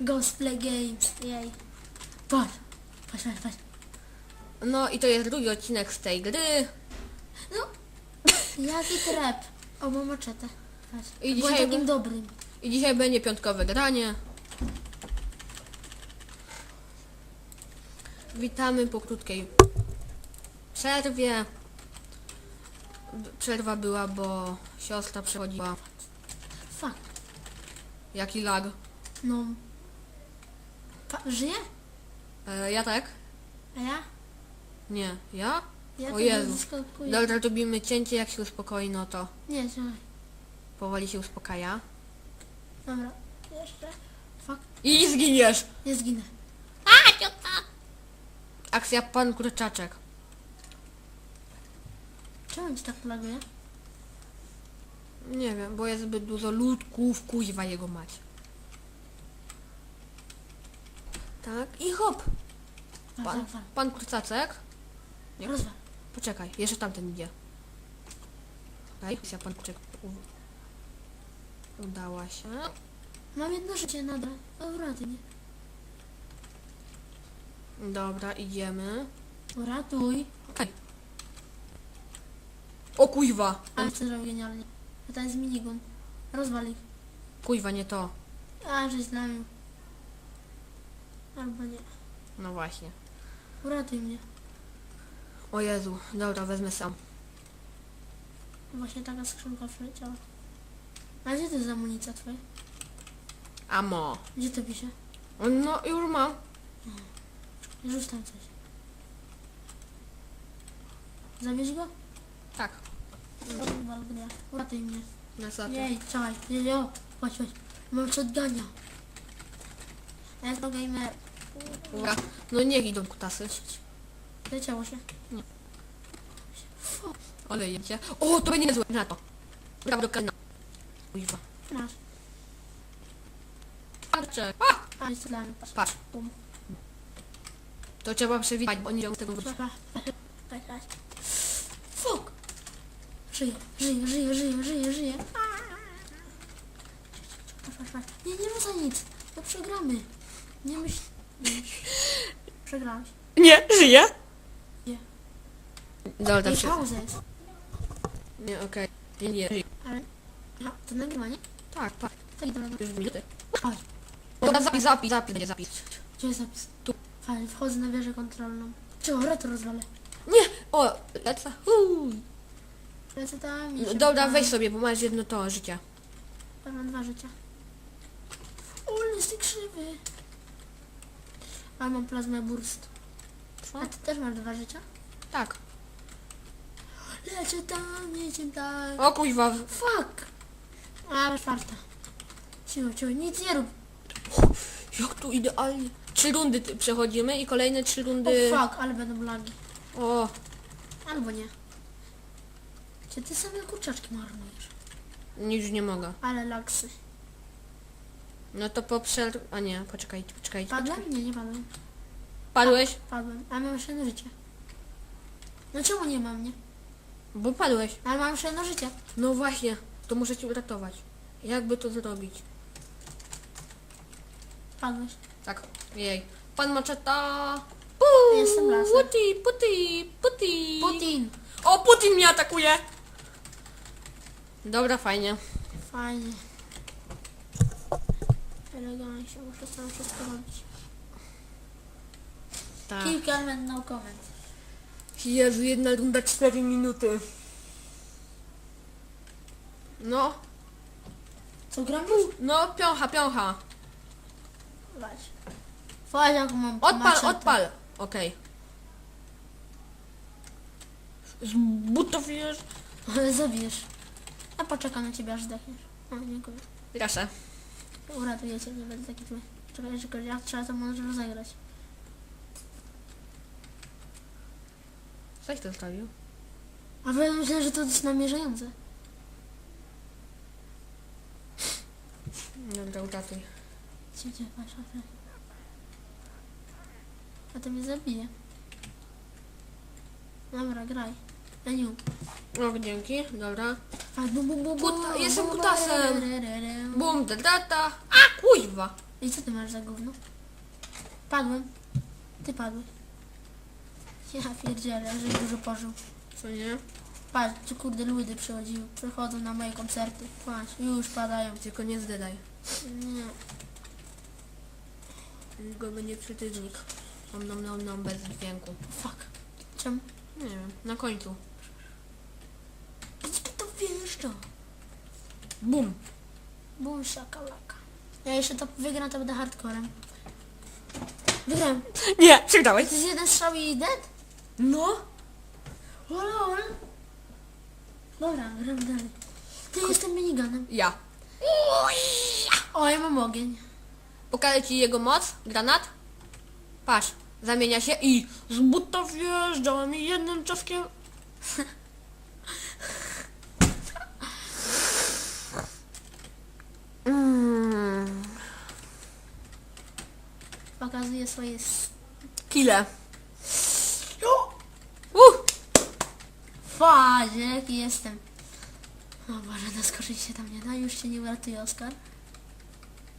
Ghostplay Games, jej. Patrz, patrz, patrz, patrz. No i to jest drugi odcinek z tej gry. No, jaki trep. O, mam maczetę. Patrz. I Byłem dzisiaj takim dobrym. I dzisiaj będzie piątkowe granie. Witamy po krótkiej przerwie. Przerwa była, bo siostra przechodziła. Fuck. Jaki lag? No. Pa, żyje? E, ja tak? A ja? Nie. Ja? Ja O Jezu. zaskakuję. Dobra, robimy cięcie, jak się uspokoi, no to Nie, czekaj. powoli się uspokaja. Dobra. Jeszcze. Fuck. I zginiesz! Nie zginę. Akcja pan kurczaczek. Czemu ci tak laguje? Nie wiem, bo jest zbyt dużo ludków, kuźwa jego mać. Tak, i hop! Wal, Pan, pan kurczaczek. Nie. Rozwal. Poczekaj, jeszcze tamten idzie. Okej, okay. pan kurczak u- udała się. Mam jedno życie nadal. Mnie. Dobra, idziemy. Uratuj. Okej. O kuźwa! Ale co zrobił genialnie. A to jest minigun. Rozwal ich. Kuźwa, nie to. A, żeś znamił. Albo nie. No właśnie. Uratuj mnie. O Jezu, dobra, wezmę sam. Właśnie taka skrzynka przyleciała. A gdzie to jest amunicja twoja? Amo. Gdzie to pisze? O, No, już mam. Rzuć tam coś. Zabierz go? Tak. Uratuj mnie. Na? Jej, czekaj. Jej, o, chodź, chodź. Mam shotgunia. Elektro gamer. Dobra. No niech idą kutasy. Leciało się. Ale jedzie. O, to będzie niezłe. Na to. Brawo do kanału. Kuźwa. Masz. Parczek. A! Jest dla mnie. Patrz. Bum. To trzeba przewidzieć, bo nie wiem z tego wrócić. Fuck. Żyje, żyje, żyje, żyje, żyje, żyje. Nie, nie rzucaj nic. To przegramy. Nie myśl... Nie myśl. Przegrałeś. Nie, żyje? Nie. Dobra, jest. Nie, okej. Nie, nie, żyje. Ale... Aha, to nagrywanie? Tak, tak. Tak, dobra. Już minuty. Chodź. Dobra, zapis, zapis, zapis, będzie zapis. Gdzie jest zapis? Tu. Fajnie, wchodzę na wieżę kontrolną. Czego, retro rozwalę. Nie! O, lecę. Uuu. Lecę tam i No, się Dobra, weź sobie, bo masz jedno to życie. Ja Mam dwa życia. O, jest krzywy. A mam plazmę burst. Co? A ty też masz dwa życia? Tak. Lecę tam, jedziemy tak. O kuźwa. Fuck! A, czwarta. Cicho, cicho, nic nie rób. Jak tu idealnie. Trzy rundy ty- przechodzimy i kolejne trzy O rundy... fuck, ale będą lagi. O, Albo nie. Czy ty same kurczaczki marnujesz? już nie mogę. Ale lagsy. No to po przerw... A nie, poczekajcie, poczekajcie. Padłem? Nie, nie padłem. Padłeś? Padłem. A mam jeszcze jedno życie. No czemu nie mam, nie? Bo padłeś. Ale mam jeszcze jedno życie. No właśnie, to muszę cię uratować. Jakby to zrobić? Padłeś. Tak, jej. Pan Maczeta! Jestem lasem. Puti, puti, puti. Putin. O, Putin mnie atakuje! Dobra, fajnie. Fajnie. Elegancie, muszę sam wszystko robić. Tak. Keep comment, no comment. Jezu, jedna runda 4 minuty. No, Co gram już? no, piącha, piącha. Weź. Fajnie, jaką mam Odpal, maczetę. odpal. Okej. Z butów wiesz? Ale zabierz. A poczekam na ciebie aż zdechniesz. O, dziękuję. Proszę. Uratuję cię, nie będę taki zły. Czekaj, czekaj, jak trzeba to może rozegrać. Coś to zostawił? A wy myślę, że to jest namierzające. Dobra, uratuj. Patrz, patrz. A to mnie zabije. Dobra, graj. Eniu. O, dzięki, dobra. Kuta- jestem kutasem. Bum, da, da, da. A, kuźwa. I co ty masz za gówno? Padłem. Ty padłeś. Ja pierdzielę, że dużo pożył. Co nie? Patrz, tu kurde ludy przychodziły, przychodzą na moje koncerty. Patrz, już padają. Tylko nie zdedaj. Nie. Go będzie przytydnik. Nom nom nom nom bez dźwięku. Fuck. Czemu? Nie wiem, na końcu. To? Bum! Bum szakalaka. Ja jeszcze to wygram, to będę hardcorem. Wygram. Nie, przegrałeś. To jest jeden strzał i dead? No! Lol. Dobra, gram dalej. Ty jestem miniganem. Ja. O, ja mam ogień. Pokażę ci jego moc, granat. Patrz, zamienia się i z buta wjeżdża mi jednym czaskiem. Mm. Pokazuję swoje... s- Kile. Uh! Fazie, jaki jestem. O Boże, naskoczyć się tam nie da. Już się nie uratuje Oskar.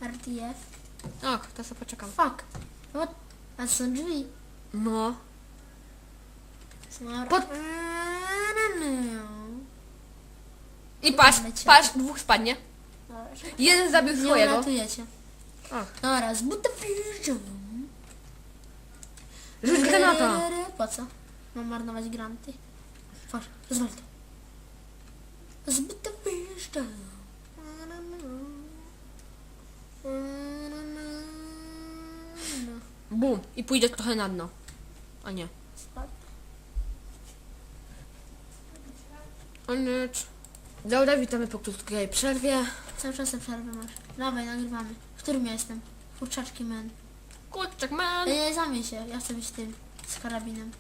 RTF. Och, to sobie poczekam. Fuck. What? A są drzwi. No. Pod- I patrz, patrz, dwóch spadnie. Jeden zabił Nie swojego. uratujecie. Dobra, z buta. Rzuć granata. Po co? Mam marnować granty. Patrz, rozwal to. Z buta. Bum. I pójdzie trochę na dno. A nie. Spadł. O nic. Dobra, witamy po krótkiej przerwie. Cały czas na przerwę masz. Dawaj, nagrywamy. W którym ja jestem? Kurczaczki man. Kurczak man. Ej, nie zamień się, ja chcę być tym. Z karabinem.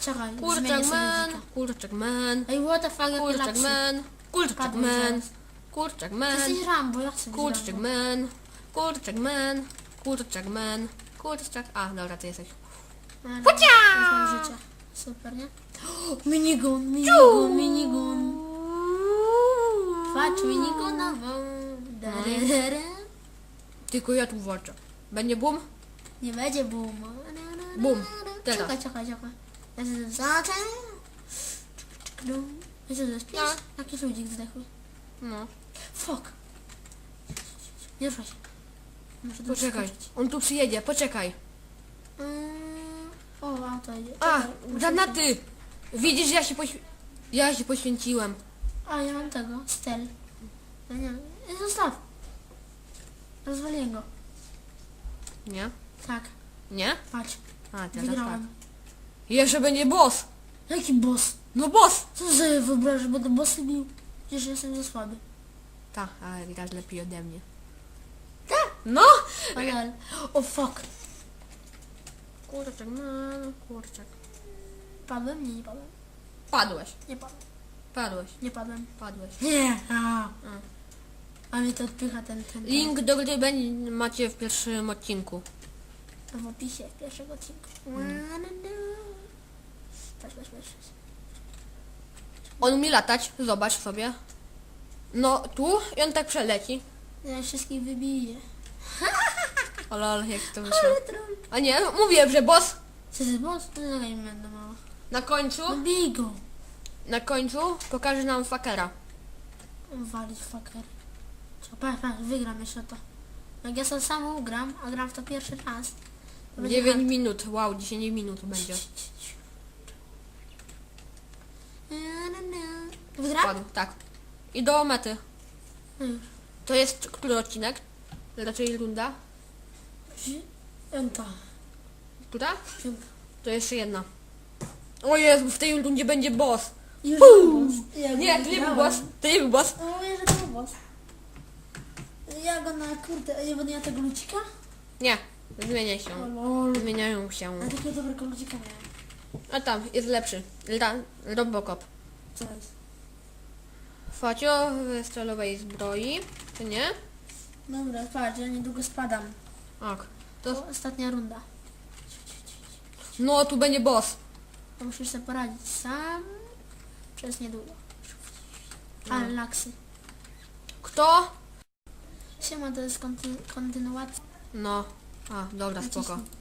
Czekaj, zmienię Kurczak sobie man. dzika. Kurczak man. Ej, what the fuck, Kurczak man. Kurczak Padłem man. zaraz. Kurczak Ty man. jesteś Rambo, ja chcę być Kurczak Rambo. man. Kurczak man. Kurczak man. Kurczak. A, dobra, ty jesteś. Życia. Super, nie? Minigun, minigun, minigun. Patrz, mam. Darerere. Tylko ja tu walczę. Będzie bum? Nie będzie boom. Bum. Teraz. Czekaj, czekaj, czekaj. Ja się zaczę. Ja się zaśpiesz? No. Jaki ludzik zdechły. No. Fuck. Nie ruszaj się. Muszę tu Poczekaj. skoczyć. On tu przyjedzie, poczekaj. Mm, O, a to idzie. A, Czekaj, muszę granaty! Widzisz, ja się poświ... Ja się poświęciłem. A, ja mam tego. Stel. No nie, nie, zostaw. Rozwaliłem go. Nie? Tak, Nie? patrz. A, teraz tak. Wygrałem. Jeszcze będzie boss! Jaki boss? No boss! Co sobie wyobrażasz, że będę bossy bił? Przecież jestem za słaby. Tak, ale grasz lepiej ode mnie. No! Ale, o fuck. Kurczak, no, kurczak. Padłem? Nie, nie padłem. Padłeś, Nie padłem. Padłeś, Nie padłem. padłeś. Nie. A, a mnie to odpycha ten, ten. Link do gry będzie macie w pierwszym odcinku. w opisie pierwszego odcinka. Patrz, patrz, patrz. On umie latać, zobacz sobie. No, tu i on tak przeleci. Ja wszystkich wybiję. O lol, jak to wyszło. Ale troll. A nie, mówię, że boss Co to jest boss? To nie będę mała. na końcu, No bij go. Na końcu pokaże nam fakera. Walić fucker. Co, patrz, patrz, wygram jeszcze to. Jak ja sobie sam ugram, a gram w to pierwszy raz. To będzie 9 hard. minut, wow, 10 minut będzie. Wygram? Padł, tak. I do mety. No już. To jest który odcinek? Raczej runda. Piąta. Która? Piąta. To jeszcze jedna. O Jezu, w tej rundzie będzie boss. Już. Ja go Nie, to nie był boss. To nie był boss. O, ja że to był boss. Ja go na kurde, nie będę miała tego lucika? Nie, zmieniaj się. Lol. Zmieniają się. A takiego dobrego lucika miałem. A tam, jest lepszy. Ra Robocop. Co jest? Facio w stelowej zbroi. Czy nie? Dobra, patrz, ja niedługo spadam. Ok. To To... ostatnia runda. No, tu będzie boss. To musisz sobie poradzić sam przez niedługo. No. Ale laksy. Kto? Siema, to jest konty kontynuacja. No. A, dobra, spoko. Nacisnij.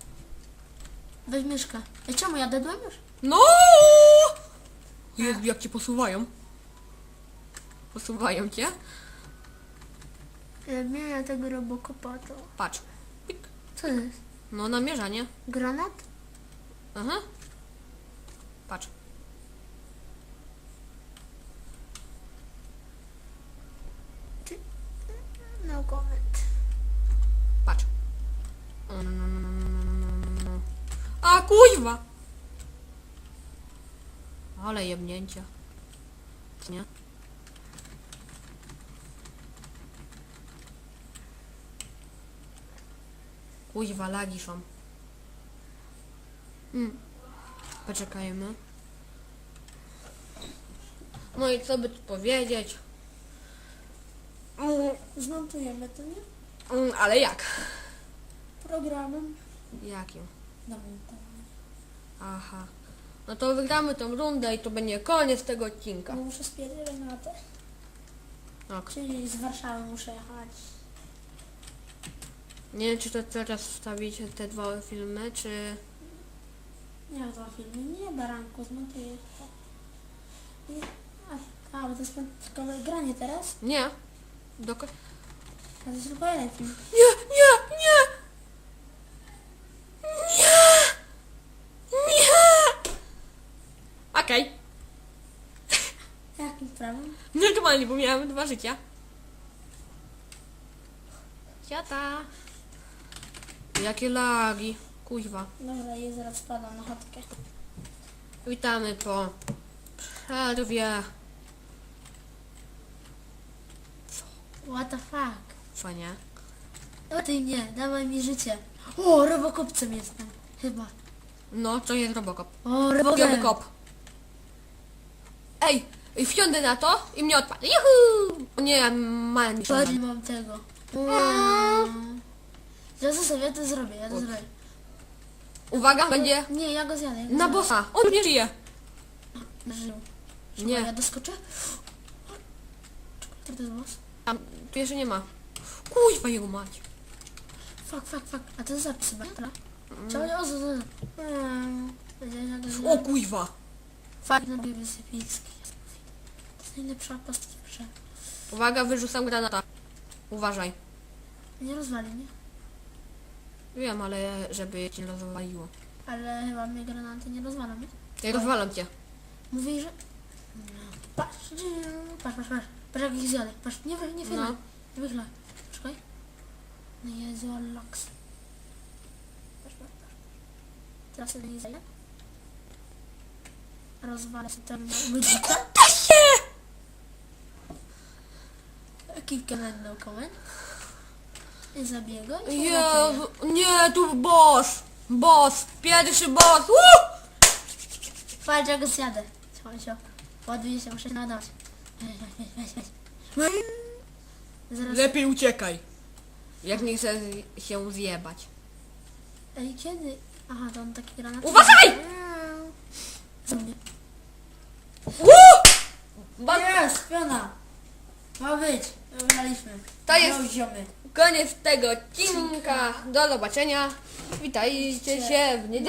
Weź myszkę. Ej, czemu ja dedłem już? No! Jezu, jak cię posuwają. Posuwają cię. Ja miałem tego robocopa, to... Patrz. Pik. Co to jest? No, namierzanie. Granat? Aha. Patrz. No comment. Patrz. A kuźwa! Ale jebnięcia. Nie? Kuźwa, lagi są. Mm. Poczekajmy. No i co by tu powiedzieć? Mm, Zmontujemy to, nie? mm, ale jak? Programem. Jakim? Montowanie. Aha. No to wygramy tą rundę i to będzie koniec tego odcinka. No muszę spierdzieć na te. Ok. Czyli z Warszawy muszę jechać. Nie wiem, czy to teraz wstawić te dwa filmy, czy... Nie dwa filmy, nie baranku, zmontuję to. I- A, a, bo to jest tylko granie teraz? Nie. Do... film. Nie, nie, nie! Nie! Nie! Okej. Jakim prawem? Normalnie, bo miałem dwa życia. Ciata. Jakie lagi. Kuźwa. Dobra, ja zaraz spadam na chatkę. Witamy po przerwie. What the fuck? Fajnie. O ty nie, dawaj mi życie. O, robokopcem jestem. Chyba. No, to jest Robocop. O, robokop. Robocop. Ej, wsiądę na to i mnie odpadł. Juhu! O nie, mam Patrz, nie mam tego. Mm. Ja to sobie, ja to zrobię, ja to zrobię. Uwaga, będzie Nie, ja go zjadę. Ja go na zjadę. bossa. On nie żyje. Żył. Nie. Nie. Ja doskoczę? Czekaj, to jest boss? Tam, tu jeszcze nie ma. Kuźwa jego mać. Fuck, fuck, fuck. A to zapis chyba, dobra? Czekaj, o, co? Mm. Jak go O kuźwa. Fuck, no biegł sypicki. To jest najlepsza postać w grze. Uwaga, wyrzucam granata. Uważaj. Nie rozwali mnie. Wiem, ale żeby cię nie rozwaliło. Ale chyba mnie granaty nie rozwalą, nie? Ja rozwalam cię. Mówi, że... Patrz, patrz, patrz, patrz. Patrz jak ich zjadę. Patrz, nie, nie wychlaj. No. Nie wychlaj. Czekaj. No Jezu, Lux. Patrz, patrz, patrz. Teraz sobie nie zajdę. Rozwalę sobie ten ludzika. Da się! Comment, no comment. I zabiję go. i nie, tu boss. Boss. Pierwszy boss. Woo! Patrz, jak go zjadę. Słuchaj się. Ładuję się, muszę się nadawać. Zaraz... Lepiej uciekaj. Jak nie chce z- się zjebać. Ej, kiedy? Aha, to on taki granat. Uważaj! Mnie. Ba- Jest, piona. Ma być. Wygraliśmy. To jest- No, ziomy. Koniec tego odcinka. Do zobaczenia. Witajcie się w niedzielę.